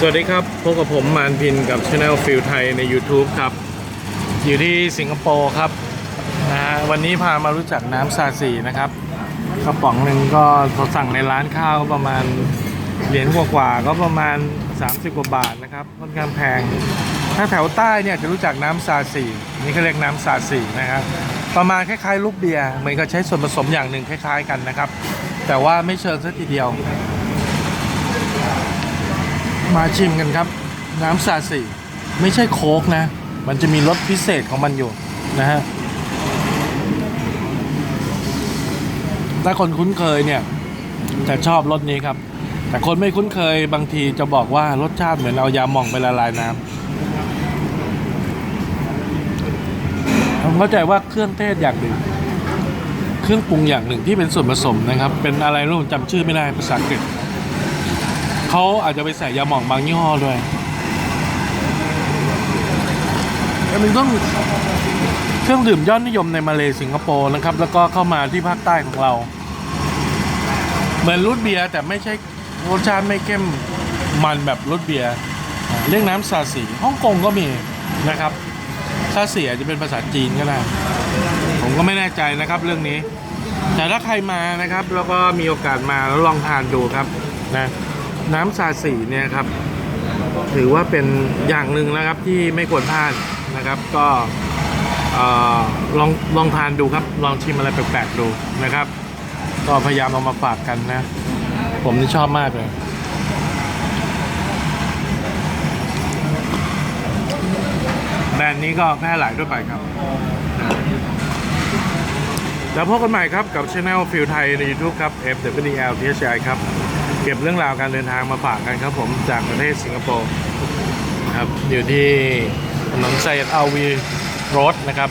สวัสดีครับ พบกับผมมานพินกับช anel ฟิลไทยใน YouTube ครับ อยู่ที่สิงคโปร์ครับนะฮะวันนี้พามารู้จักน้ำซาซีนะครับ กระป๋องหนึ่งก็พอสั่งในร้านข้าวประมาณเหรียญกว่าๆก็ประมาณ 30 กว่าบาทนะครับค่อนข้างแพง ถ้าแถวใต้เนี่ยจะรู้จักน้ำซาซีนี่เขาเรียกน้ำซาซีนะครับ ประมาณคล้ายๆลูกเบียร์เหมือนกับใช้ส่วนผสมอย่างหนึ่งคล้าย ๆ กันนะครับ แต่ว่าไม่เชิญซะทีเดียว มาชิมกันครับ น้ำซาซีไม่ใช่โค้กนะ มันจะมีรสพิเศษของมันอยู่นะฮะถ้าคนคุ้นเคยเนี่ยจะชอบรสนี้ครับ แต่คนไม่คุ้นเคยบางทีจะบอกว่ารสชาติเหมือนเอายาหม่องไปละลายน้ำผมเข้าใจว่าเครื่องเทศอย่างหนึ่งเครื่องปรุงอย่างหนึ่งที่เป็นส่วนผสมนะครับ เป็นอะไรรู้จำชื่อไม่ได้ภาษาอังกฤษ เขาอาจจะไปใส่ยาหม่องบางยี่ห้อด้วยแต่มันต้องเครื่องดื่มยอดนิยมในมาเลสิงคโปร์นะครับ แล้วก็เข้ามาที่ภาคใต้ของเรา เหมือนรูทเบียร์แต่ไม่ใช่รสชาติไม่เข้มมันแบบรูทเบียร์เรียกน้ำซาสีฮ่องกงก็มีนะครับซาสีอาจจะเป็นภาษาจีนก็ได้ผมก็ไม่แน่ใจนะครับเรื่องนี้ แต่ถ้าใครมานะครับ แล้วก็มีโอกาสมาแล้วลองทานดูครับนะ น้ำซาสีเนี่ยครับ ถือว่าเป็นอย่างหนึ่งนะครับที่ไม่ควรพลาดนะครับ ก็ลองลองทานดูครับ ลองชิมอะไรแปลกๆดูนะครับ ก็พยายามเอามาฝากกันนะ ผมนี่ชอบมากเลยแบรนด์นี้ก็แพร่หลายทั่วไปครับ แล้วพบกันใหม่ครับกับช anel ฟิลไทยใน YouTube ครับ F W L T H I ครับ เก็บเรื่องราวการเดินทางมาฝากกันครับผมจากประเทศสิงคโปร์ครับอยู่ที่ถนนไซด์อาวีโรดนะครับ